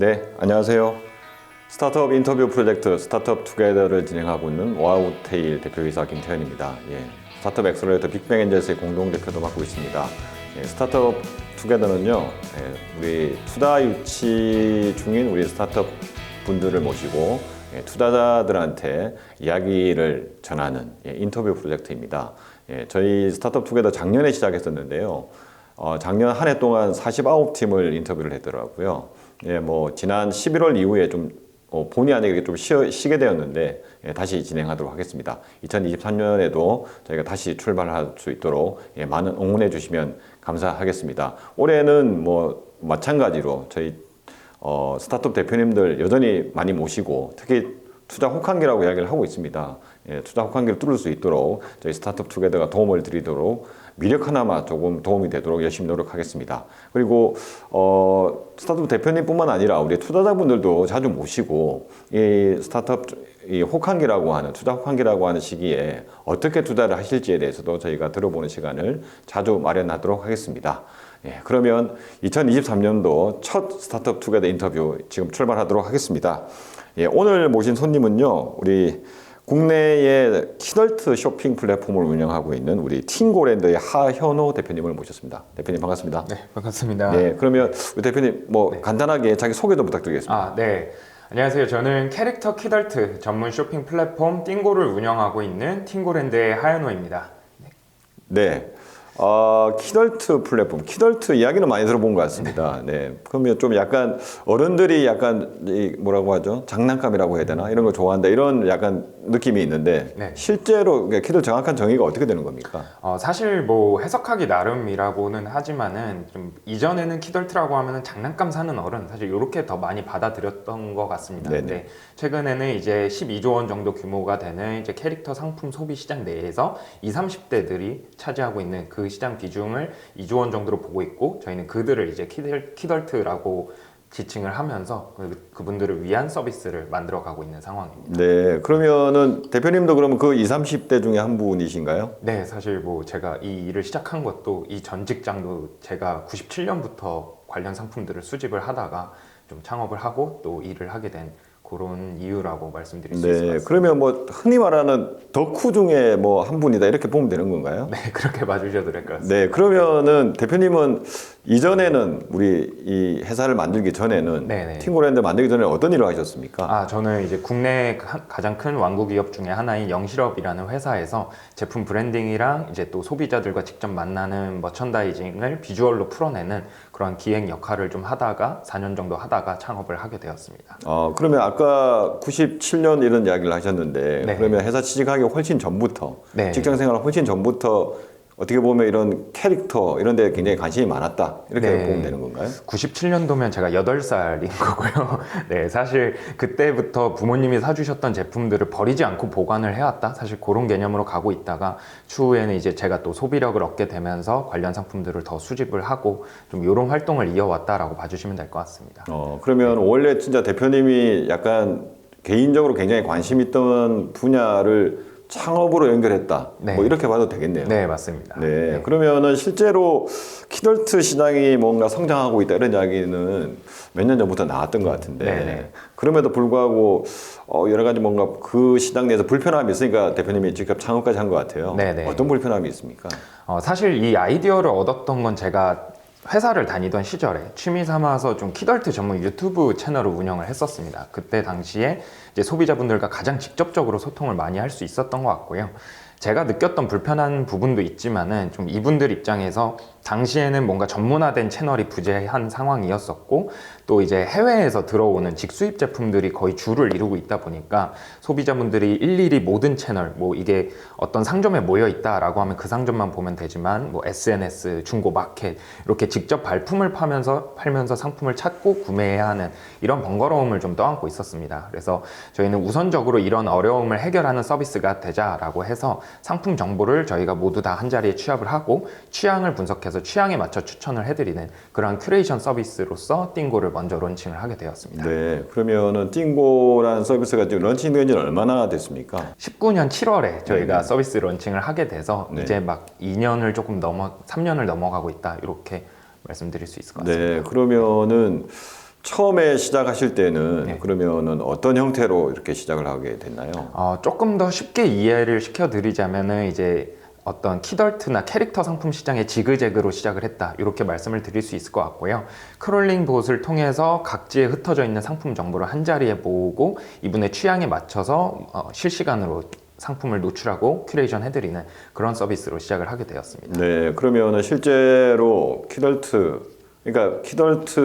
네, 안녕하세요. 스타트업 인터뷰 프로젝트 스타트업 투게더를 진행하고 있는 와우테일 대표이사 김태현입니다. 예, 스타트업 엑셀러레이터 빅뱅 엔젤스의 공동 대표도 맡고 있습니다. 예, 스타트업 투게더는요, 예, 우리 투자 유치 중인 우리 스타트업 분들을 모시고 예, 투자자들한테 이야기를 전하는 예, 인터뷰 프로젝트입니다. 예, 저희 스타트업 투게더 작년에 시작했었는데요. 어, 작년 한 해 동안 49팀을 인터뷰를 했더라고요. 예, 뭐 지난 11월 이후에 좀 어, 본의 아니게 좀 쉬어, 쉬게 되었는데 예, 다시 진행하도록 하겠습니다. 2023년에도 저희가 다시 출발할 수 있도록 예, 많은 응원해 주시면 감사하겠습니다. 올해는 뭐 마찬가지로 저희 어, 스타트업 대표님들 여전히 많이 모시고 특히 투자 혹한기라고 이야기를 하고 있습니다. 예, 투자 혹한기를 뚫을 수 있도록 저희 스타트업 투게더가 도움을 드리도록 미력 하나만 조금 도움이 되도록 열심히 노력하겠습니다. 그리고 어, 스타트업 대표님뿐만 아니라 우리 투자자분들도 자주 모시고 이 스타트업 이 혹한기라고 하는 투자 혹한기라고 하는 시기에 어떻게 투자를 하실지에 대해서도 저희가 들어보는 시간을 자주 마련하도록 하겠습니다. 예, 그러면 2023년도 첫 스타트업 투게더 인터뷰 지금 출발하도록 하겠습니다. 예, 오늘 모신 손님은요, 우리 국내의 키덜트 쇼핑 플랫폼을 운영하고 있는 우리 팅고랜드의 하현호 대표님을 모셨습니다. 대표님 반갑습니다. 네, 반갑습니다. 네, 그러면 우리 대표님 뭐 간단하게 자기 소개도 부탁드리겠습니다. 아, 네. 안녕하세요. 저는 캐릭터 키덜트 전문 쇼핑 플랫폼 띵고를 운영하고 있는 팅고랜드의 하연호입니다. 네. 어, 키덜트 플랫폼, 키덜트 이야기는 많이 들어본 것 같습니다. 네. 그러면 좀 약간 어른들이 약간 이 뭐라고 하죠? 장난감이라고 해야 되나? 이런 거 좋아한다. 이런 약간 느낌이 있는데 네. 실제로 키덜트 정확한 정의가 어떻게 되는 겁니까? 어, 사실 뭐 해석하기 나름이라고는 하지만은 좀 이전에는 키덜트라고 하면은 장난감 사는 어른 사실 이렇게 더 많이 받아들였던 것 같습니다. 네네. 근데 최근에는 이제 12조 원 정도 규모가 되는 이제 캐릭터 상품 소비 시장 내에서 20, 30대들이 차지하고 있는 그 시장 비중을 2조 원 정도로 보고 있고 저희는 그들을 이제 키덜, 키덜트라고 지칭을 하면서 그, 그분들을 위한 서비스를 만들어 가고 있는 상황입니다. 네. 그러면은 대표님도 그러면 그 20, 30대 중에 한 분이신가요? 네, 사실 뭐 제가 이 일을 시작한 것도 이 전 직장도 제가 97년부터 관련 상품들을 수집을 하다가 좀 창업을 하고 또 일을 하게 된 그런 이유라고 말씀드릴 수 있을 것 네. 같습니다. 그러면 뭐 흔히 말하는 덕후 중에 뭐 한 분이다 이렇게 보면 되는 건가요? 네, 그렇게 봐주셔도 될 것 같습니다. 네, 그러면은 대표님은 이전에는 우리 이 회사를 만들기 전에는 네 네. 팅고랜드 만들기 전에 어떤 일을 하셨습니까? 아, 저는 이제 국내 가- 가장 큰 완구 기업 중에 하나인 영실업이라는 회사에서 제품 브랜딩이랑 이제 또 소비자들과 직접 만나는 머천다이징을 비주얼로 풀어내는 그런 기획 역할을 좀 하다가 4년 정도 하다가 창업을 하게 되었습니다. 어, 그러면 아까 97년 이런 이야기를 하셨는데 네. 그러면 회사 취직하기 훨씬 전부터 네. 직장 생활 훨씬 전부터 어떻게 보면 이런 캐릭터 이런 데 굉장히 관심이 많았다 이렇게 네. 보면 되는 건가요? 97년도면 제가 8살인 거고요. 네, 사실 그때부터 부모님이 사주셨던 제품들을 버리지 않고 보관을 해왔다. 사실 그런 개념으로 가고 있다가 추후에는 이제 제가 또 소비력을 얻게 되면서 관련 상품들을 더 수집을 하고 좀 이런 활동을 이어왔다라고 봐주시면 될 것 같습니다. 어, 그러면 원래 진짜 대표님이 약간 개인적으로 굉장히 관심 있던 분야를 창업으로 연결했다. 네. 뭐 이렇게 봐도 되겠네요. 네, 맞습니다. 네, 그러면은 실제로 키덜트 시장이 뭔가 성장하고 있다 이런 이야기는 몇 년 전부터 나왔던 것 같은데 네, 네. 그럼에도 불구하고 어, 여러 가지 뭔가 그 시장 내에서 불편함이 있으니까 대표님이 직접 창업까지 한 것 같아요. 네, 네. 어떤 불편함이 있습니까? 어, 사실 이 아이디어를 얻었던 건 제가 회사를 다니던 시절에 취미 삼아서 좀 키덜트 전문 유튜브 채널을 운영을 했었습니다. 그때 당시에 이제 소비자분들과 가장 직접적으로 소통을 많이 할 수 있었던 것 같고요. 제가 느꼈던 불편한 부분도 있지만은 좀 이분들 입장에서 당시에는 뭔가 전문화된 채널이 부재한 상황이었었고 또 이제 해외에서 들어오는 직수입 제품들이 거의 주를 이루고 있다 보니까 소비자분들이 일일이 모든 채널 뭐 이게 어떤 상점에 모여 있다라고 하면 그 상점만 보면 되지만 뭐 SNS, 중고 마켓 이렇게 직접 발품을 파면서 팔면서 상품을 찾고 구매해야 하는 이런 번거로움을 좀 떠안고 있었습니다. 그래서 저희는 우선적으로 이런 어려움을 해결하는 서비스가 되자라고 해서 상품 정보를 저희가 모두 다 한 자리에 취합을 하고 취향을 분석해서 취향에 맞춰 추천을 해드리는 그런 큐레이션 서비스로서 띵고를 먼저 론칭을 하게 되었습니다. 네, 그러면은 띵고라는 서비스가 지금 런칭된 지는 얼마나 됐습니까? 19년 7월에 네, 저희가 네. 서비스 론칭을 하게 돼서 네. 이제 막 2년을 조금 넘어 3년을 넘어가고 있다 이렇게 말씀드릴 수 있을 것 같습니다. 네, 그러면은 처음에 시작하실 때는 네. 그러면은 어떤 형태로 이렇게 시작을 하게 됐나요? 어, 조금 더 쉽게 이해를 시켜드리자면은 이제 어떤 키덜트나 캐릭터 상품 시장의 지그재그로 시작을 했다 이렇게 말씀을 드릴 수 있을 것 같고요. 크롤링 봇을 통해서 각지에 흩어져 있는 상품 정보를 한 자리에 모으고 이분의 취향에 맞춰서 어, 실시간으로 상품을 노출하고 큐레이션 해드리는 그런 서비스로 시작을 하게 되었습니다. 네, 그러면은 실제로 키덜트, 그러니까 키덜트,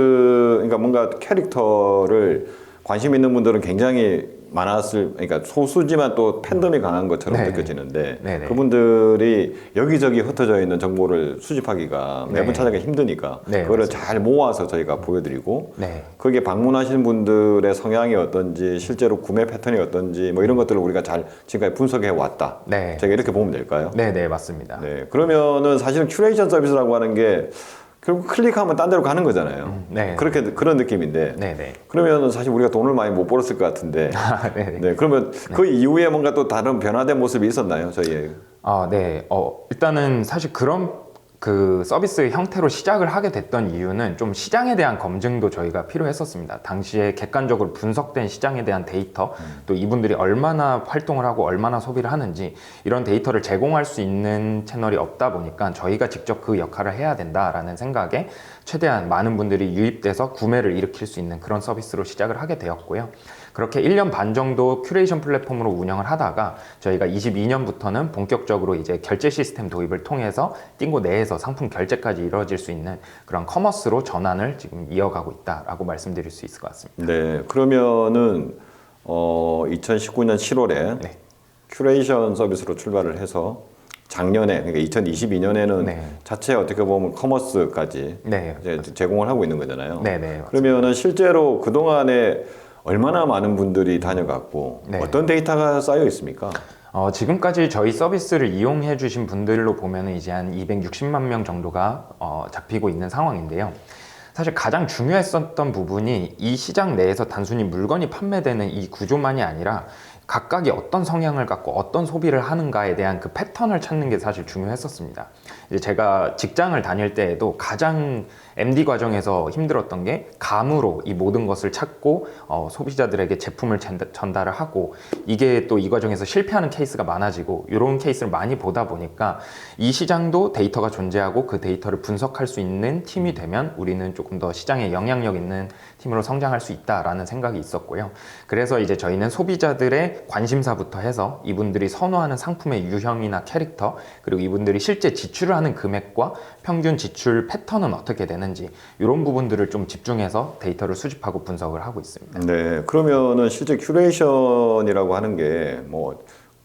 그러니까 뭔가 캐릭터를 관심 있는 분들은 굉장히 많았을, 그러니까 소수지만 또 팬덤이 강한 것처럼 네. 느껴지는데 네네. 그분들이 여기저기 흩어져 있는 정보를 수집하기가 매번 네. 찾아가기 힘드니까 네, 그거를 잘 모아서 저희가 보여드리고 네. 거기에 방문하시는 분들의 성향이 어떤지 실제로 구매 패턴이 어떤지 뭐 이런 것들을 우리가 잘 지금까지 분석해 왔다. 네. 제가 이렇게 보면 될까요? 네, 네, 맞습니다. 네, 그러면은 사실은 큐레이션 서비스라고 하는 게 결국 클릭하면 딴 데로 가는 거잖아요. 네. 그렇게 그런 느낌인데. 네, 네. 그러면은 사실 우리가 돈을 많이 못 벌었을 것 같은데. 아, 네, 네. 네, 그러면 그 이후에 뭔가 또 다른 변화된 모습이 있었나요, 저희? 아, 네. 어, 일단은 사실 그런 그 서비스 형태로 시작을 하게 됐던 이유는 좀 시장에 대한 검증도 저희가 필요했었습니다. 당시에 객관적으로 분석된 시장에 대한 데이터, 또 이분들이 얼마나 활동을 하고 얼마나 소비를 하는지 이런 데이터를 제공할 수 있는 채널이 없다 보니까 저희가 직접 그 역할을 해야 된다라는 생각에 최대한 많은 분들이 유입돼서 구매를 일으킬 수 있는 그런 서비스로 시작을 하게 되었고요. 그렇게 1년 반 정도 큐레이션 플랫폼으로 운영을 하다가 저희가 22년부터는 본격적으로 이제 결제 시스템 도입을 통해서 띵고 내에서 상품 결제까지 이루어질 수 있는 그런 커머스로 전환을 지금 이어가고 있다라고 말씀드릴 수 있을 것 같습니다. 네, 그러면은 어 2019년 7월에 네. 큐레이션 서비스로 출발을 해서 작년에 그러니까 2022년에는 네. 자체 어떻게 보면 커머스까지 네. 제공을 하고 있는 거잖아요. 네, 네. 그러면은 실제로 그 동안에 얼마나 많은 분들이 다녀갔고 네. 어떤 데이터가 쌓여 있습니까? 어, 지금까지 저희 서비스를 이용해 주신 분들로 보면은 이제 한 260만 명 정도가 어, 잡히고 있는 상황인데요. 사실 가장 중요했었던 부분이 이 시장 내에서 단순히 물건이 판매되는 이 구조만이 아니라 각각이 어떤 성향을 갖고 어떤 소비를 하는가에 대한 그 패턴을 찾는 게 사실 중요했었습니다. 이제 제가 직장을 다닐 때에도 가장 MD 과정에서 힘들었던 게 감으로 이 모든 것을 찾고 어, 소비자들에게 제품을 전달을 하고 이게 또 이 과정에서 실패하는 케이스가 많아지고 이런 케이스를 많이 보다 보니까 이 시장도 데이터가 존재하고 그 데이터를 분석할 수 있는 팀이 되면 우리는 조금 더 시장에 영향력 있는 팀으로 성장할 수 있다라는 생각이 있었고요. 그래서 이제 저희는 소비자들의 관심사부터 해서 이분들이 선호하는 상품의 유형이나 캐릭터 그리고 이분들이 실제 지출을 하는 금액과 평균 지출 패턴은 어떻게 되는지 이런 부분들을 좀 집중해서 데이터를 수집하고 분석을 하고 있습니다. 네, 그러면은 실제 큐레이션이라고 하는 게 뭐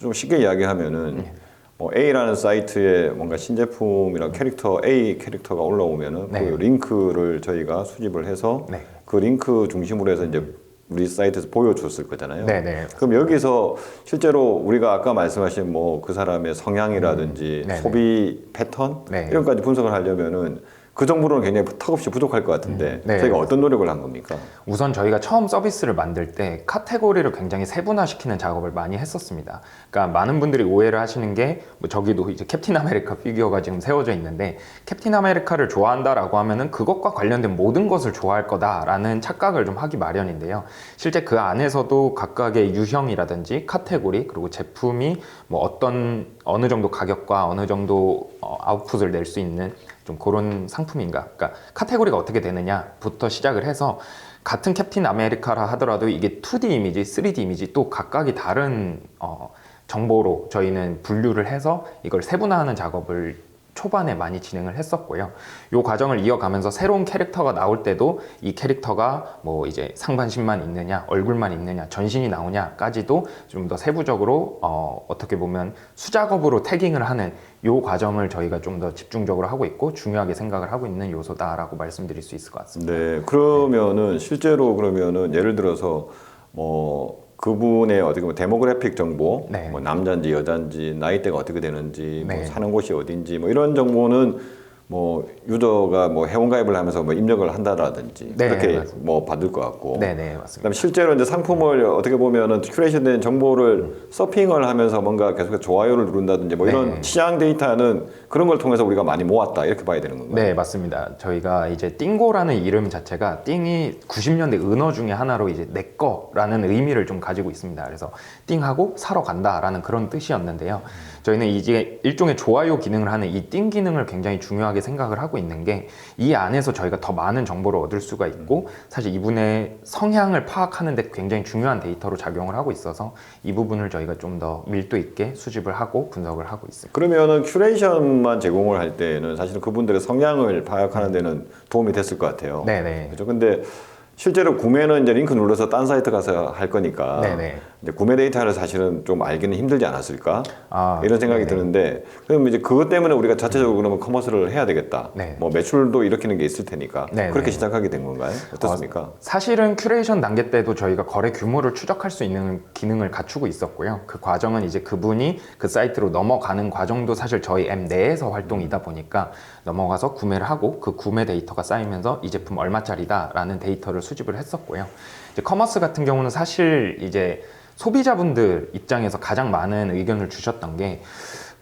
좀 쉽게 이야기하면은 네. 뭐 A라는 사이트에 뭔가 신제품이랑 캐릭터 A 캐릭터가 올라오면은 네. 그 링크를 저희가 수집을 해서 네. 그 링크 중심으로 해서 이제 우리 사이트에서 보여줬을 거잖아요. 네네. 그럼 여기서 실제로 우리가 아까 말씀하신 뭐 그 사람의 성향이라든지 음, 네네. 소비 패턴 네. 이런 까지 분석을 하려면은 그 정보로는 굉장히 턱없이 부족할 것 같은데 음, 네. 저희가 어떤 노력을 한 겁니까? 우선 저희가 처음 서비스를 만들 때 카테고리를 굉장히 세분화시키는 작업을 많이 했었습니다. 그러니까 많은 분들이 오해를 하시는 게 뭐 저기도 이제 캡틴 아메리카 피규어가 지금 세워져 있는데 캡틴 아메리카를 좋아한다라고 하면은 그것과 관련된 모든 것을 좋아할 거다라는 착각을 좀 하기 마련인데요. 실제 그 안에서도 각각의 유형이라든지 카테고리 그리고 제품이 뭐 어떤 어느 정도 가격과 어느 정도 어, 아웃풋을 낼 수 있는 좀 그런 상품인가. 그러니까 카테고리가 어떻게 되느냐부터 시작을 해서 같은 캡틴 아메리카라 하더라도 이게 2D 이미지, 3D 이미지 또 각각이 다른 어, 정보로 저희는 분류를 해서 이걸 세분화하는 작업을 초반에 많이 진행을 했었고요. 이 과정을 이어가면서 새로운 캐릭터가 나올 때도 이 캐릭터가 뭐 이제 상반신만 있느냐, 얼굴만 있느냐, 전신이 나오냐까지도 좀 더 세부적으로 어, 어떻게 보면 수작업으로 태깅을 하는 이 과정을 저희가 좀 더 집중적으로 하고 있고 중요하게 생각을 하고 있는 요소다라고 말씀드릴 수 있을 것 같습니다. 네, 그러면은 실제로 그러면은 예를 들어서 뭐 그분의 어떻게 보면 데모그래픽 정보, 네. 뭐 남자인지 여자인지 나이대가 어떻게 되는지, 뭐 네. 사는 곳이 어딘지 뭐 이런 정보는 뭐 유저가 뭐 회원가입을 하면서 뭐 입력을 한다라든지 네, 그렇게 맞습니다. 뭐 받을 것 같고 네네 맞습니다. 그다음에 실제로 이제 상품을 어떻게 보면은 큐레이션된 정보를 서핑을 하면서 뭔가 계속해서 좋아요를 누른다든지 뭐 이런 네. 시장 데이터는 그런 걸 통해서 우리가 많이 모았다 이렇게 봐야 되는 건가요? 네, 맞습니다. 저희가 이제 띵고라는 이름 자체가 띵이 90년대 은어 중에 하나로 이제 내 거라는 의미를 좀 가지고 있습니다. 그래서 띵하고 사러 간다라는 그런 뜻이었는데요. 저희는 이제 일종의 좋아요 기능을 하는 이 띵 기능을 굉장히 중요하게 생각을 하고 있는 게 이 안에서 저희가 더 많은 정보를 얻을 수가 있고 사실 이분의 성향을 파악하는 데 굉장히 중요한 데이터로 작용을 하고 있어서 이 부분을 저희가 좀 더 밀도 있게 수집을 하고 분석을 하고 있습니다. 그러면은 큐레이션만 제공을 할 때는 사실은 그분들의 성향을 파악하는 데는 도움이 됐을 것 같아요. 네네. 그렇죠. 근데 실제로 구매는 이제 링크 눌러서 딴 사이트 가서 할 거니까 네네. 이제 구매 데이터를 사실은 좀 알기는 힘들지 않았을까 아, 이런 생각이 네네. 드는데 그럼 이제 그것 때문에 우리가 자체적으로 그러면 커머스를 해야 되겠다. 네. 뭐 매출도 일으키는 게 있을 테니까 네네. 그렇게 시작하게 된 건가요? 어떻습니까? 사실은 큐레이션 단계 때도 저희가 거래 규모를 추적할 수 있는 기능을 갖추고 있었고요. 그 과정은 이제 그분이 그 사이트로 넘어가는 과정도 사실 저희 앱 내에서 활동이다 보니까 넘어가서 구매를 하고 그 구매 데이터가 쌓이면서 이 제품 얼마짜리다라는 데이터를 수집을 했었고요. 이제 커머스 같은 경우는 사실 이제 소비자분들 입장에서 가장 많은 의견을 주셨던 게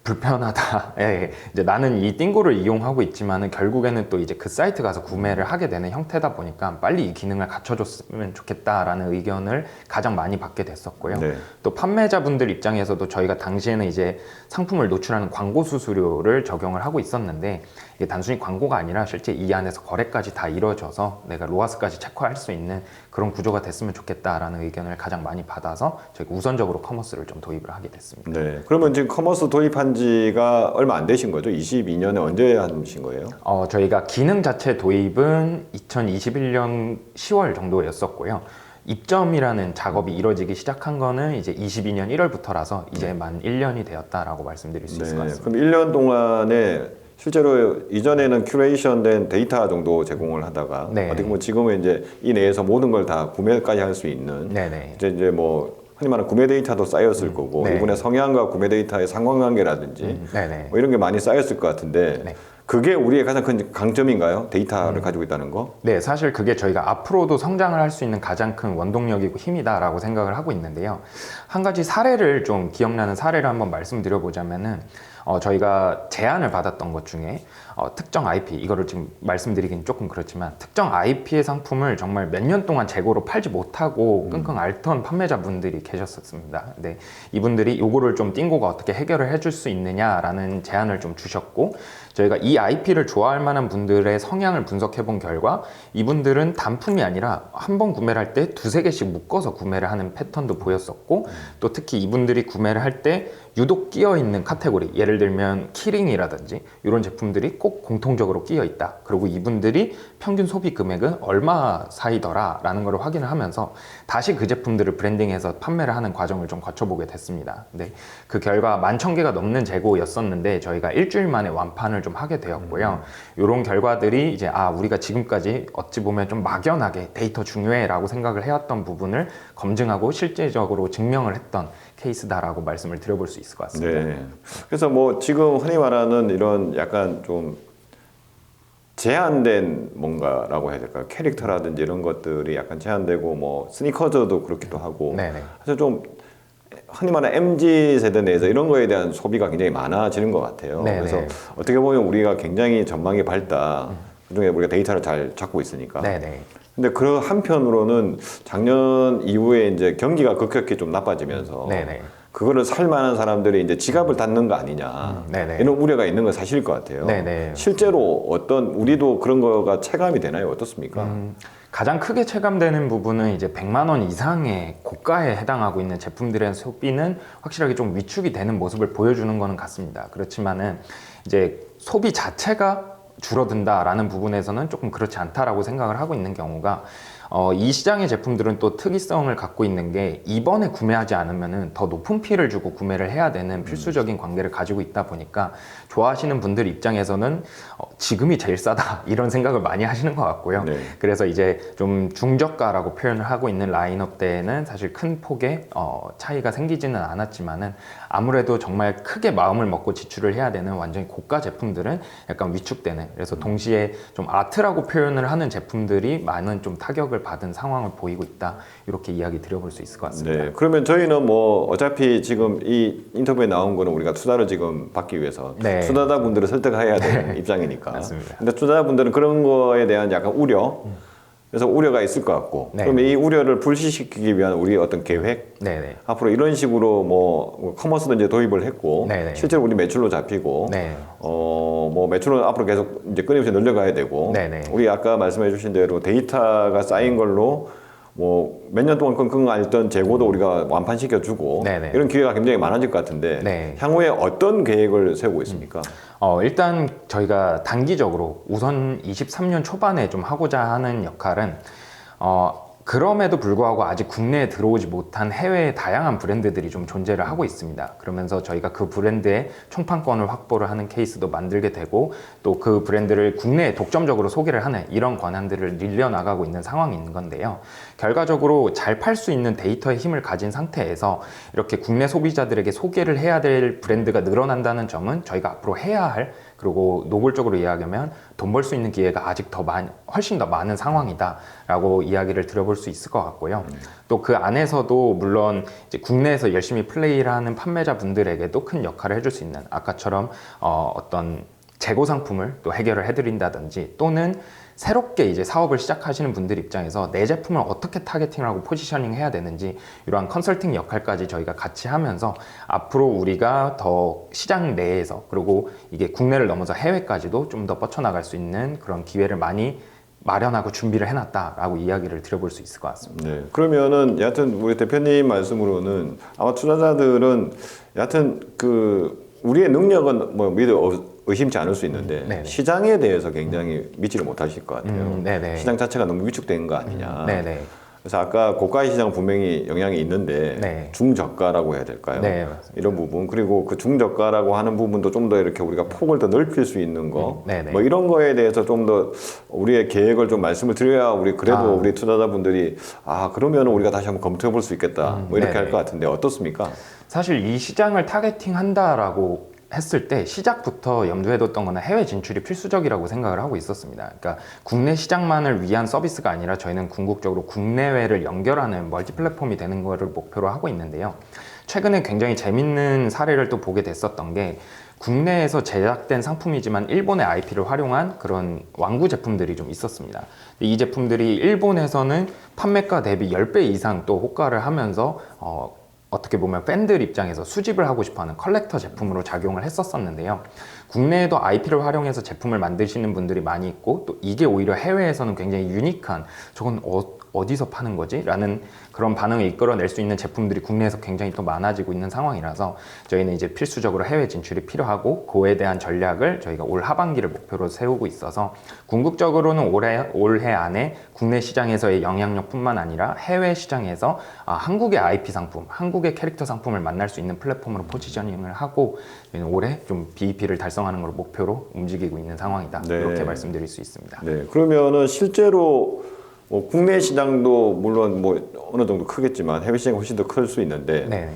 불편하다. 예, 이제 나는 이 띵고를 이용하고 있지만은 결국에는 또 이제 그 사이트 가서 구매를 하게 되는 형태다 보니까 빨리 이 기능을 갖춰줬으면 좋겠다라는 의견을 가장 많이 받게 됐었고요. 네. 또 판매자분들 입장에서도 저희가 당시에는 이제 상품을 노출하는 광고 수수료를 적용을 하고 있었는데 이게 단순히 광고가 아니라 실제 이 안에서 거래까지 다 이루어져서 내가 로아스까지 체크할 수 있는 그런 구조가 됐으면 좋겠다라는 의견을 가장 많이 받아서 저희가 우선적으로 커머스를 좀 도입을 하게 됐습니다. 네. 그러면 지금 커머스 도입한 지가 얼마 안 되신 거죠? 22년에 언제 하신 거예요? 어, 저희가 기능 자체 도입은 2021년 10월 정도였었고요. 입점이라는 작업이 이루어지기 시작한 거는 이제 22년 1월부터라서 이제 만 1년이 되었다라고 말씀드릴 수 있을 것 같습니다. 네. 그럼 1년 동안에 실제로 이전에는 큐레이션된 데이터 정도 제공을 하다가 네. 어떻게 보면 지금은 이제 이 내에서 모든 걸 다 구매까지 할 수 있는 네네. 이제 이제 뭐 흔히 말하는 구매 데이터도 쌓였을 거고 네. 이분의 성향과 구매 데이터의 상관관계라든지 음, 네네. 뭐 이런 게 많이 쌓였을 것 같은데 네. 그게 우리의 가장 큰 강점인가요? 데이터를 가지고 있다는 거? 네, 사실 그게 저희가 앞으로도 성장을 할 수 있는 가장 큰 원동력이고 힘이다라고 생각을 하고 있는데요. 한 가지 사례를 좀 기억나는 사례를 한번 말씀드려보자면은 어, 저희가 제안을 받았던 것 중에 어, 특정 IP 이거를 지금 말씀드리긴 조금 그렇지만 특정 IP의 상품을 정말 몇 년 동안 재고로 팔지 못하고 끙끙 앓던 판매자분들이 계셨었습니다. 근데 이분들이 요거를 좀 띵고가 어떻게 해결을 해줄 수 있느냐라는 제안을 좀 주셨고 저희가 이 IP를 좋아할 만한 분들의 성향을 분석해 본 결과 이분들은 단품이 아니라 한 번 구매를 할 때 두세 개씩 묶어서 구매를 하는 패턴도 보였었고 또 특히 이분들이 구매를 할때 유독 끼어 있는 카테고리 예를 들면 키링이라든지 이런 제품들이 꼭 공통적으로 끼어 있다. 그리고 이분들이 평균 소비 금액은 얼마 사이더라 라는 걸 확인을 하면서 다시 그 제품들을 브랜딩해서 판매를 하는 과정을 좀 거쳐보게 됐습니다. 근데 그 결과 만천 개가 넘는 재고였었는데 저희가 일주일 만에 완판을 좀 하게 되었고요. 이런 결과들이 이제 아 우리가 지금까지 어찌 보면 좀 막연하게 데이터 중요해 라고 생각을 해왔던 부분을 검증하고 실제적으로 증명을 했던 케이스다라고 말씀을 드려볼 수 있을 것 같습니다. 네. 그래서 뭐 지금 흔히 말하는 이런 약간 좀 제한된 뭔가라고 해야 될까요? 캐릭터라든지 이런 것들이 약간 제한되고 뭐 스니커즈도 그렇기도 하고 네네. 사실 좀 흔히 말하는 MZ 세대 내에서 이런 거에 대한 소비가 굉장히 많아지는 것 같아요. 네네. 그래서 어떻게 보면 우리가 굉장히 전망이 밝다. 그중에 우리가 데이터를 잘 잡고 있으니까. 네네. 근데 그 한편으로는 작년 이후에 이제 경기가 급격히 좀 나빠지면서 네네. 그거를 살 만한 사람들이 이제 지갑을 닫는 거 아니냐 음, 네네. 이런 우려가 있는 건 사실일 것 같아요. 네네. 실제로 어떤 우리도 그런 거가 체감이 되나요? 어떻습니까? 음, 가장 크게 체감되는 부분은 이제 100만 원 이상의 고가에 해당하고 있는 제품들의 소비는 확실하게 좀 위축이 되는 모습을 보여주는 거는 같습니다. 그렇지만은 이제 소비 자체가 줄어든다라는 부분에서는 조금 그렇지 않다라고 생각을 하고 있는 경우가 어, 이 시장의 제품들은 또 특이성을 갖고 있는 게 이번에 구매하지 않으면은 더 높은 피를 주고 구매를 해야 되는 필수적인 관계를 가지고 있다 보니까 좋아하시는 분들 입장에서는 어, 지금이 제일 싸다 이런 생각을 많이 하시는 것 같고요. 네. 그래서 이제 좀 중저가라고 표현을 하고 있는 라인업 때에는 사실 큰 폭의 어, 차이가 생기지는 않았지만은 아무래도 정말 크게 마음을 먹고 지출을 해야 되는 완전히 고가 제품들은 약간 위축되는 네, 그래서 동시에 좀 아트라고 표현을 하는 제품들이 많은 좀 타격을 받은 상황을 보이고 있다. 이렇게 이야기 드려볼 수 있을 것 같습니다. 네. 그러면 저희는 뭐 어차피 지금 이 인터뷰에 나온 거는 우리가 투자를 지금 받기 위해서 네. 투자자 분들을 설득해야 되는 입장이 니까. 맞습니다. 근데 투자자 분들은 그런 거에 대한 약간 우려. 그래서 우려가 있을 것 같고. 네. 그러면 이 우려를 불식시키기 위한 우리 어떤 계획 네, 네. 앞으로 이런 식으로 뭐 커머스도 이제 도입을 했고 네 네. 실제로 우리 매출로 잡히고 네. 어뭐 매출은 앞으로 계속 이제 끊임없이 늘려가야 되고 네 네. 우리 아까 말씀해 주신 대로 데이터가 쌓인 걸로 뭐 몇 년 동안 끙끙 앓던 재고도 우리가 완판시켜 주고 네네. 이런 기회가 굉장히 많아질 것 같은데 네. 향후에 어떤 계획을 세우고 있습니까? 어, 일단 저희가 단기적으로 우선 23년 초반에 좀 하고자 하는 역할은 어, 그럼에도 불구하고 아직 국내에 들어오지 못한 해외의 다양한 브랜드들이 좀 존재를 하고 있습니다. 그러면서 저희가 그 브랜드의 총판권을 확보를 하는 케이스도 만들게 되고 또 그 브랜드를 국내에 독점적으로 소개를 하는 이런 권한들을 늘려나가고 있는 상황인 건데요. 결과적으로 잘 팔 수 있는 데이터의 힘을 가진 상태에서 이렇게 국내 소비자들에게 소개를 해야 될 브랜드가 늘어난다는 점은 저희가 앞으로 해야 할 그리고 노골적으로 이야기하면 돈 벌 수 있는 기회가 아직 더 많, 훨씬 더 많은 상황이다라고 이야기를 드려볼 수 있을 것 같고요. 또그 안에서도 물론 이제 국내에서 열심히 플레이를 하는 판매자분들에게도 큰 역할을 해줄 수 있는 아까처럼 어, 어떤 재고 상품을 또 해결을 해드린다든지 또는 새롭게 이제 사업을 시작하시는 분들 입장에서 내 제품을 어떻게 타겟팅하고 포지셔닝 해야 되는지 이러한 컨설팅 역할까지 저희가 같이 하면서 앞으로 우리가 더 시장 내에서 그리고 이게 국내를 넘어서 해외까지도 좀 더 뻗쳐나갈 수 있는 그런 기회를 많이 마련하고 준비를 해놨다라고 이야기를 드려볼 수 있을 것 같습니다. 네. 그러면은 여하튼 우리 대표님 말씀으로는 아마 투자자들은 여하튼 그 우리의 능력은 뭐 믿어 어- 의심치 않을 수 있는데 네네. 시장에 대해서 굉장히 믿지를 못하실 것 같아요. 음. 시장 자체가 너무 위축된 거 아니냐. 네네. 그래서 아까 고가의 시장 분명히 영향이 있는데 네. 중저가라고 해야 될까요? 네. 이런 부분 그리고 그 중저가라고 하는 부분도 좀 더 이렇게 우리가 폭을 더 넓힐 수 있는 거, 음, 네네. 뭐 이런 거에 대해서 좀 더 우리의 계획을 좀 말씀을 드려야 우리 그래도 아. 우리 투자자분들이 아 그러면 우리가 다시 한번 검토해 볼 수 있겠다, 음, 뭐 이렇게. 할 것 같은데 어떻습니까? 사실 이 시장을 타겟팅 한다라고 했을 때 시작부터 염두에 뒀던 거는 해외 진출이 필수적이라고 생각을 하고 있었습니다. 그러니까 국내 시장만을 위한 서비스가 아니라 저희는 궁극적으로 국내외를 연결하는 멀티 플랫폼이 되는 거를 목표로 하고 있는데요. 최근에 굉장히 재밌는 사례를 또 보게 됐었던 게 국내에서 제작된 상품이지만 일본의 IP를 활용한 그런 완구 제품들이 좀 있었습니다. 이 제품들이 일본에서는 판매가 대비 10배 이상 또 호가를 하면서 어, 어떻게 보면 팬들 입장에서 수집을 하고 싶어하는 컬렉터 제품으로 작용을 했었었는데요. 국내에도 IP를 활용해서 제품을 만드시는 분들이 많이 있고 또 이게 오히려 해외에서는 굉장히 유니크한 저건 어, 어디서 파는 거지? 라는 그런 반응을 이끌어낼 수 있는 제품들이 국내에서 굉장히 또 많아지고 있는 상황이라서 저희는 이제 필수적으로 해외 진출이 필요하고 그에 대한 전략을 저희가 올 하반기를 목표로 세우고 있어서 궁극적으로는 올해, 올해 안에 국내 시장에서의 영향력뿐만 아니라 해외 시장에서 아, 한국의 IP 상품, 한국의 캐릭터 상품을 만날 수 있는 플랫폼으로 포지셔닝을 하고 올해 좀 BEP를 달성하는 걸 목표로 움직이고 있는 상황이다. 네. 이렇게 말씀드릴 수 있습니다. 네, 그러면은 실제로 뭐 국내 시장도 물론 뭐 어느 정도 크겠지만 해외 시장이 훨씬 더 클 수 있는데 네.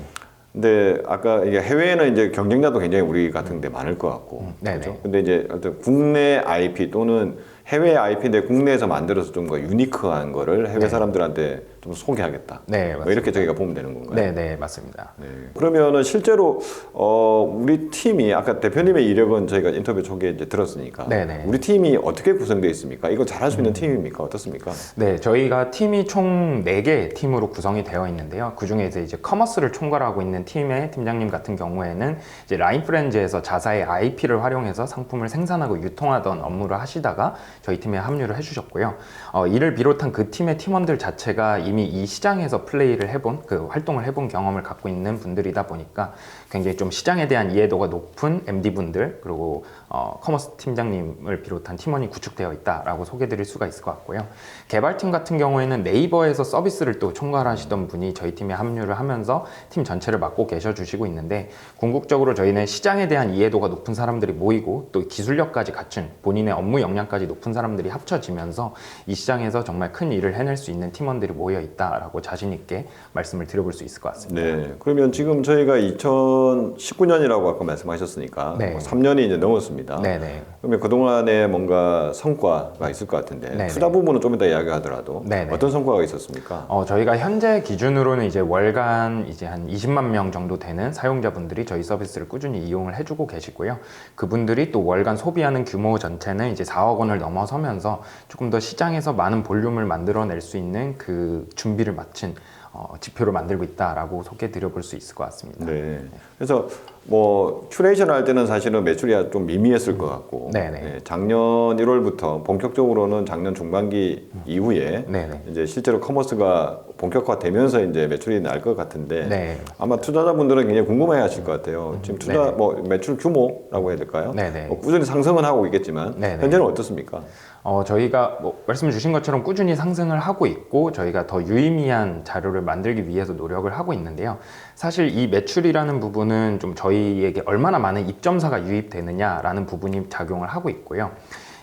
근데 아까 이게 해외에는 이제 경쟁자도 굉장히 우리 같은 데 많을 것 같고. 음, 네네. 그렇죠? 근데 이제 어떤 국내 IP 또는 해외 IP인데 국내에서 만들어서 좀 더 유니크한 거를 해외 네. 사람들한테 좀 소개하겠다. 네, 뭐 이렇게 저희가 보면 되는 건가요? 네, 네, 맞습니다. 네. 그러면은 실제로 어 우리 팀이 아까 대표님의 이력은 저희가 인터뷰 초기에 이제 들었으니까 네네. 음. 우리 팀이 어떻게 구성되어 있습니까? 이거 잘할 수 있는 팀입니까? 어떻습니까? 네, 저희가 팀이 총 4개 팀으로 구성이 되어 있는데요. 그 중에 이제 커머스를 총괄하고 있는 팀의 팀장님 같은 경우에는 이제 라인 프렌즈에서 자사의 IP를 활용해서 상품을 생산하고 유통하던 업무를 하시다가 저희 팀에 합류를 해주셨고요. 어, 이를 비롯한 그 팀의 팀원들 자체가 이미 이 시장에서 플레이를 해본 그 활동을 해본 경험을 갖고 있는 분들이다 보니까 굉장히 좀 시장에 대한 이해도가 높은 MD분들 그리고 어, 커머스 팀장님을 비롯한 팀원이 구축되어 있다라고 소개드릴 수가 있을 것 같고요. 개발팀 같은 경우에는 네이버에서 서비스를 또 총괄하시던 분이 저희 팀에 합류를 하면서 팀 전체를 맡고 계셔 주시고 있는데 궁극적으로 저희는 시장에 대한 이해도가 높은 사람들이 모이고 또 기술력까지 갖춘 본인의 업무 역량까지 높은 사람들이 합쳐지면서 이 시장에서 정말 큰 일을 해낼 수 있는 팀원들이 모여 있다라고 자신 있게 말씀을 드려볼 수 있을 것 같습니다. 네. 그러면 지금 저희가 2019년이라고 아까 말씀하셨으니까 네. 뭐 3년이 이제 넘었습니다. 네네. 그러면 그동안에 뭔가 성과가 있을 것 같은데 네네. 투자 부분은 좀 이따 이야기하더라도 네네. 어떤 성과가 있었습니까? 어, 저희가 현재 기준으로는 이제 월간 이제 한 20만 명 정도 되는 사용자분들이 저희 서비스를 꾸준히 이용을 해주고 계시고요. 그분들이 또 월간 소비하는 규모 전체는 이제 4억 원을 넘어서면서 조금 더 시장에서 많은 볼륨을 만들어낼 수 있는 그 준비를 마친 어, 지표를 만들고 있다라고 소개해 드려볼 수 있을 것 같습니다. 네. 그래서 뭐 큐레이션 할 때는 사실은 매출이 좀 미미했을 것 같고. 네, 작년 1월부터 본격적으로는 작년 중반기 이후에 네네. 이제 실제로 커머스가 본격화되면서 이제 매출이 날 것 같은데 네. 아마 투자자분들은 굉장히 궁금해하실 것 같아요. 지금 투자 네네. 뭐 매출 규모라고 해야 될까요? 네네. 뭐 꾸준히 상승은 하고 있겠지만 네네. 현재는 어떻습니까? 어, 저희가 뭐 말씀 주신 것처럼 꾸준히 상승을 하고 있고 저희가 더 유의미한 자료를 만들기 위해서 노력을 하고 있는데요. 사실 이 매출이라는 부분은 좀 저희에게 얼마나 많은 입점사가 유입되느냐라는 부분이 작용을 하고 있고요.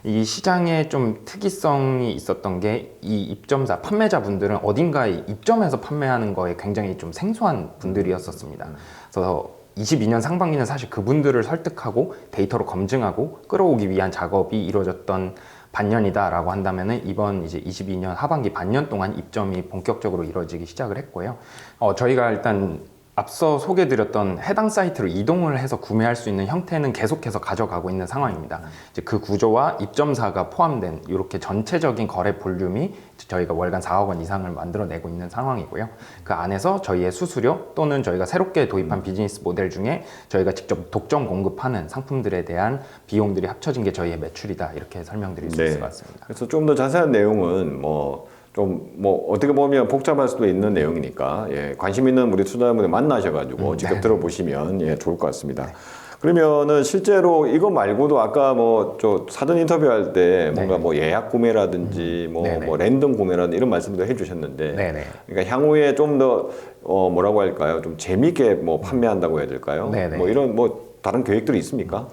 이 시장에 좀 특이성이 있었던 게 이 입점사 판매자분들은 어딘가에 입점해서 판매하는 거에 굉장히 좀 생소한 분들이었었습니다. 그래서 22년 상반기는 사실 그분들을 설득하고 데이터로 검증하고 끌어오기 위한 작업이 이루어졌던 반년이다라고 한다면은 이번 이제 22년 하반기 반년 동안 입점이 본격적으로 이루어지기 시작을 했고요. 어, 저희가 일단 앞서 소개드렸던 해당 사이트로 이동을 해서 구매할 수 있는 형태는 계속해서 가져가고 있는 상황입니다. 이제 그 구조와 입점사가 포함된 이렇게 전체적인 거래 볼륨이 저희가 월간 4억 원 이상을 만들어내고 있는 상황이고요. 그 안에서 저희의 수수료 또는 저희가 새롭게 도입한 비즈니스 모델 중에 저희가 직접 독점 공급하는 상품들에 대한 비용들이 합쳐진 게 저희의 매출이다 이렇게 설명드릴 수 네. 있을 것 같습니다. 그래서 좀 더 자세한 내용은 뭐 좀 뭐 어떻게 보면 복잡할 수도 있는 내용이니까 예, 관심 있는 우리 투자자분들 만나셔가지고 음, 직접 네. 들어보시면 예, 좋을 것 같습니다. 그러면은 실제로 이거 말고도 아까 뭐 저 사전 인터뷰할 때 뭔가 뭐 예약 구매라든지 뭐, 음. 네네. 뭐 랜덤 구매라든지 이런 말씀도 해주셨는데 네네. 그러니까 향후에 좀 더 어, 뭐라고 할까요? 좀 재미있게 뭐 판매한다고 해야 될까요? 네네. 뭐 이런 뭐 다른 계획들이 있습니까?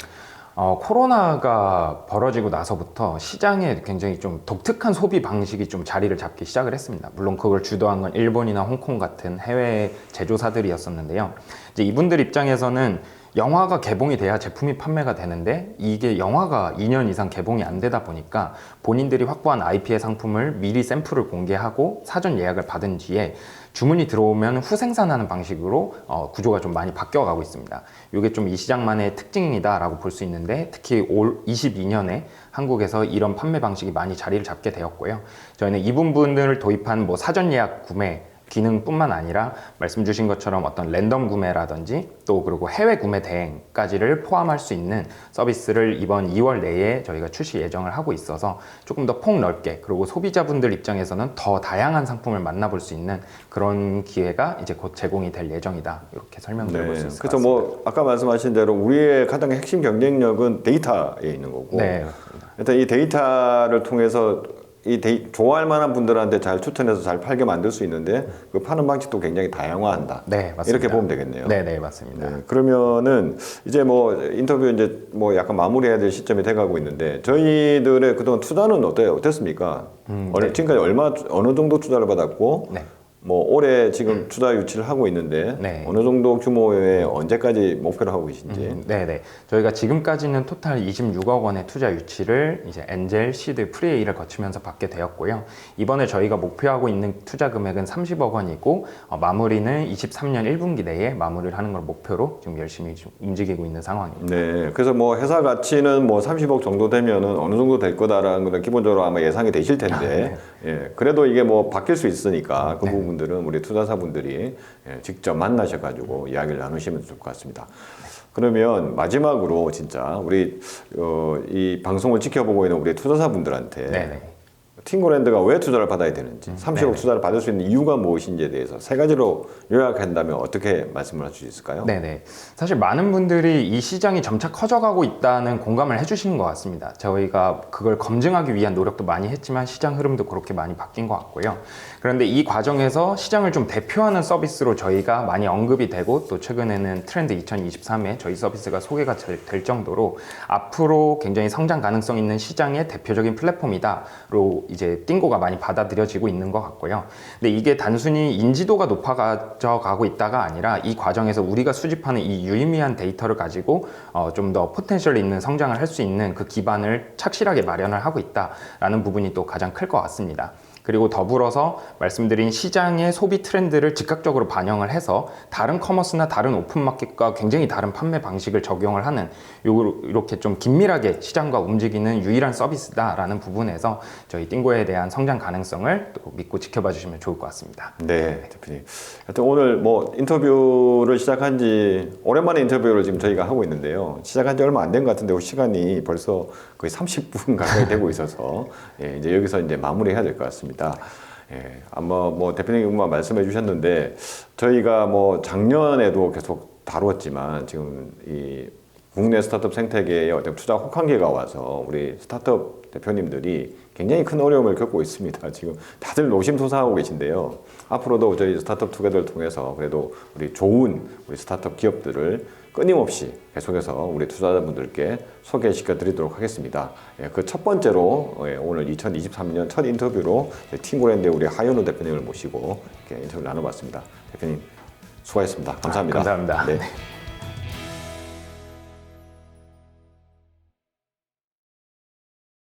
어, 코로나가 벌어지고 나서부터 시장에 굉장히 좀 독특한 소비 방식이 좀 자리를 잡기 시작을 했습니다. 물론 그걸 주도한 건 일본이나 홍콩 같은 해외 제조사들이었었는데요. 이제 이분들 입장에서는 영화가 개봉이 돼야 제품이 판매가 되는데 이게 영화가 2년 이상 개봉이 안 되다 보니까 본인들이 확보한 IP의 상품을 미리 샘플을 공개하고 사전 예약을 받은 뒤에 주문이 들어오면 후생산하는 방식으로 어, 구조가 좀 많이 바뀌어가고 있습니다. 이게 좀 이 시장만의 특징이다라고 볼 수 있는데 특히 올 22년에 한국에서 이런 판매 방식이 많이 자리를 잡게 되었고요. 저희는 이 부분들을 도입한 뭐 사전 예약 구매 기능뿐만 아니라 말씀 주신 것처럼 어떤 랜덤 구매라든지 또 그리고 해외 구매 대행까지를 포함할 수 있는 서비스를 이번 2월 내에 저희가 출시 예정을 하고 있어서 조금 더 폭넓게 그리고 소비자분들 입장에서는 더 다양한 상품을 만나볼 수 있는 그런 기회가 이제 곧 제공이 될 예정이다 이렇게 설명드릴 수 있을 것 그래서 같습니다. 뭐 아까 말씀하신 대로 우리의 가장 핵심 경쟁력은 데이터에 있는 거고 네. 일단 이 데이터를 통해서 이 데이, 좋아할 만한 분들한테 잘 추천해서 잘 팔게 만들 수 있는데 그 파는 방식도 굉장히 다양화한다. 네, 맞습니다. 이렇게 보면 되겠네요. 네, 네, 맞습니다. 네, 그러면은 이제 뭐 인터뷰 이제 뭐 약간 마무리해야 될 시점이 돼가고 있는데 저희들의 그동안 투자는 어때요? 어땠습니까? 어느- 지금까지 얼마 어느 정도 투자를 받았고 음, 네. 뭐 올해 지금 투자 유치를 하고 있는데 네. 어느 정도 규모의 언제까지 목표를 하고 계신지 음, 네네. 저희가 지금까지는 토탈 26억 원의 투자 유치를 이제 엔젤, 시드, 프리에이를 거치면서 받게 되었고요. 이번에 저희가 목표하고 있는 투자 금액은 30억 원이고 어, 마무리는 23년 1분기 내에 마무리를 하는 걸 목표로 지금 열심히 좀 움직이고 있는 상황입니다. 네, 그래서 뭐 회사 가치는 뭐 30억 정도 되면은 어느 정도 될 거다라는 거는 기본적으로 아마 예상이 되실 텐데, 예, 그래도 이게 뭐 바뀔 수 있으니까 그 부분들은 우리 투자사분들이 예, 직접 만나셔가지고 이야기를 나누시면 좋을 것 같습니다. 그러면 마지막으로 진짜 우리 어, 이 방송을 지켜보고 있는 우리 투자사분들한테 네네. 팅고랜드가 왜 투자를 받아야 되는지, 30억 네네. 투자를 받을 수 있는 이유가 무엇인지에 대해서 세 가지로 요약한다면 어떻게 말씀을 할 수 있을까요? 네네. 사실 많은 분들이 이 시장이 점차 커져가고 있다는 공감을 해주시는 것 같습니다. 저희가 그걸 검증하기 위한 노력도 많이 했지만 시장 흐름도 그렇게 많이 바뀐 것 같고요. 그런데 이 과정에서 시장을 좀 대표하는 서비스로 저희가 많이 언급이 되고 또 최근에는 트렌드 2023에 저희 서비스가 소개가 될- 될 정도로 앞으로 굉장히 성장 가능성 있는 시장의 대표적인 플랫폼이다로 이제 띵고가 많이 받아들여지고 있는 것 같고요. 근데 이게 단순히 인지도가 높아져 가고 있다가 아니라 이 과정에서 우리가 수집하는 이 유의미한 데이터를 가지고 어, 좀 더 포텐셜 있는 성장을 할 수 있는 그 기반을 착실하게 마련을 하고 있다라는 부분이 또 가장 클 것 같습니다. 그리고 더불어서 말씀드린 시장의 소비 트렌드를 즉각적으로 반영을 해서 다른 커머스나 다른 오픈마켓과 굉장히 다른 판매 방식을 적용을 하는 요- 이렇게 좀 긴밀하게 시장과 움직이는 유일한 서비스다라는 부분에서 저희 띵고에 대한 성장 가능성을 또 믿고 지켜봐 주시면 좋을 것 같습니다. 네, 대표님. 하여튼 오늘 뭐 인터뷰를 시작한 지 오랜만에 인터뷰를 지금 저희가 하고 있는데요. 시작한 지 얼마 안 된 것 같은데 시간이 벌써 거의 30분 가까이 되고 있어서 예, 이제 여기서 이제 마무리해야 될 것 같습니다. 예, 아마 뭐 대표님만 말씀해 주셨는데 저희가 뭐 작년에도 계속 다루었지만 지금 이 국내 스타트업 생태계에 어떤 투자 혹한기가 와서 우리 스타트업 대표님들이 굉장히 큰 어려움을 겪고 있습니다. 지금 다들 노심초사하고 계신데요. 앞으로도 저희 스타트업 투게더를 통해서 그래도 우리 좋은 우리 스타트업 기업들을 끊임없이 계속해서 우리 투자자분들께 소개시켜 드리도록 하겠습니다. 그첫 번째로 예, 오늘 2023년 첫 인터뷰로 팀고랜드의 우리 하현우 대표님을 모시고 이렇게 인터뷰를 나눠봤습니다. 대표님 수고하셨습니다. 감사합니다. 감사합니다. 네.